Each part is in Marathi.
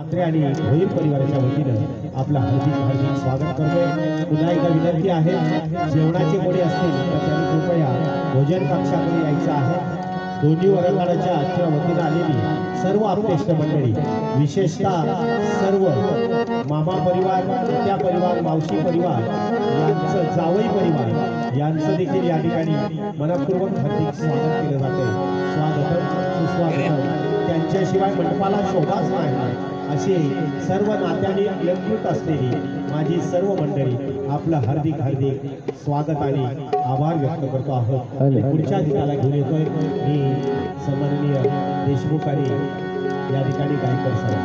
म्हात्रे आणि भोईर परिवाराच्या वतीनं आपलं हार्दिक हार्दिक स्वागत करतोय. पुन्हा एकदा विनंती आहे जेवणाचे कोणी असतील तर त्यांनी कृपया भोजन कक्षाकडे यायचं आहे. दोन्ही वर्गाच्या आजच्या वतीनं आलेली सर्व आपतेष्ट मंडळी विशेषतः सर्व मामा परिवार त्या परिवार मावशी परिवार यांचं जावई परिवार यांचं देखील या ठिकाणी मनपूर्वक हार्दिक स्वागत केलं जाते स्वागत सुस्वागत त्यांच्याशिवाय मंडपाला शोभाच नाही. असे सर्व नात्याने अलंकृत असलेली माझी सर्व मंडळी आपलं हार्दिक हार्दिक स्वागत आणि आभार व्यक्त करतो आहोत. आणि पुढच्या दिनाला घेऊन येतोय मी सन्माननीय देशमुख आणि या ठिकाणी गायकर सर.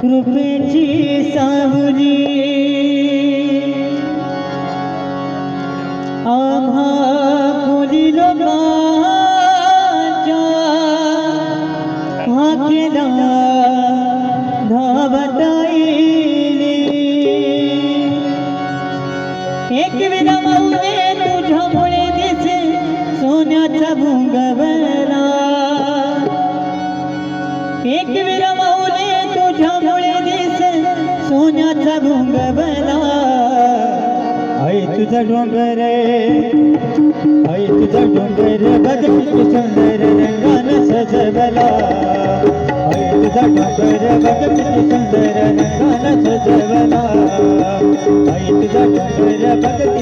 कृपेची सावली. আভা করিল হাতে না ऐ तुझा डोंगर ऐ तुझा डोंगर बघ किती सुंदर रंगानं सजवला. ऐ तुझा डोंगर बघ किती सुंदर रंगानं सजवला. आई तुझा डोंगर बघ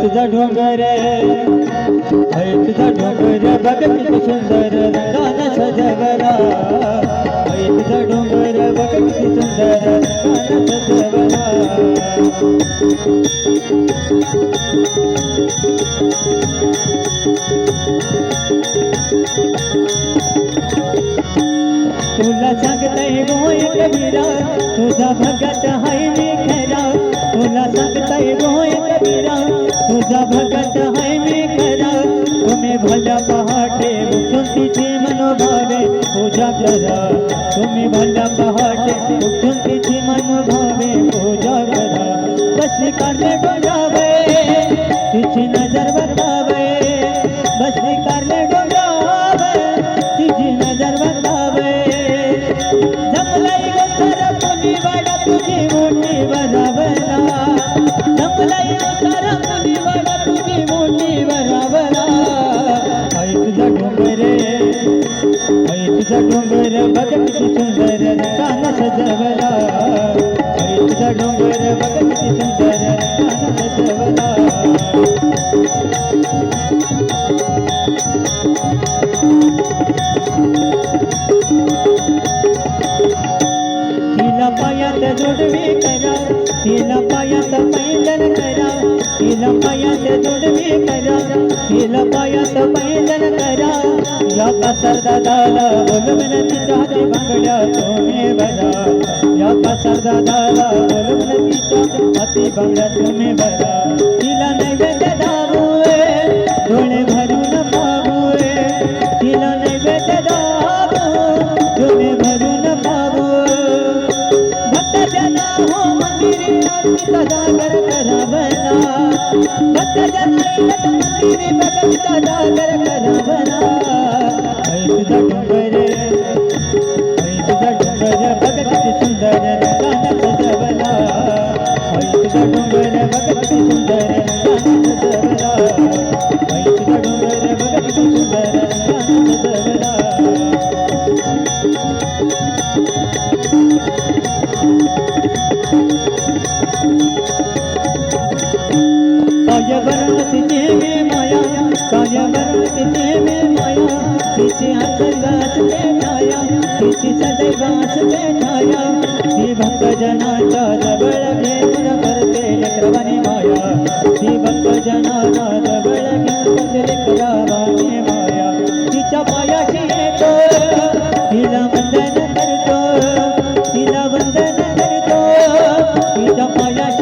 तुझा डोंगर ऐ तुझा डोंगर बघ किती सुंदर रंगानं सजवला ऐ तुझा डोंगर बघ किती सुंदर रंगानं सजवला तुला सांगताय गोय कबीरा तुझा भगत हाय मी खरा. तुला सांगताय गोय कबीरा तुझा भगत हाय मी खरा. तुम्ही भल्या पहाटे उठून तिची मनोभावे पूजा करा. तुम्ही भल्या पहाटे उठून तिची मनोभावे पूजा करा. बसली कारले बजावे तिची बघ किती सुंदर रंगानं तिला पायात जोडवी करा तिला पायात पैदल करा. या पसर दादाला बोलवून तिच्या हाती बांगड्या तुम्ही भरा या पसर दादाला बोलवून तिच्या हाती बांगड्या तुम्ही भरा तिला नैवेद्य दाबूए डोळे भरून पाबूए तिला नैवेद्य दाबू डोळे भरून पाबू भक्त जना हो मंदिरी आरतीचा जागर करावना भक्त जना इलट मंदिरी भगवता जागर करावना ऐ तुझा डोंगर ऐ तुझा डोंगर बघ सुंदर रंगानं सजवला ऐ तुझा डोंगर बघ सुंदर माया संगास देणाया तिची सदैवास देणाया ती भक्त जनाचा जवळ घेऊन करते लेकरवाने माया ती भक्त जनाचा जवळ घेऊन करते लेकरवाने माया तिच्या पायाशी येतो तिला वंदन करतो तिला वंदन करतो तिच्या पायाशी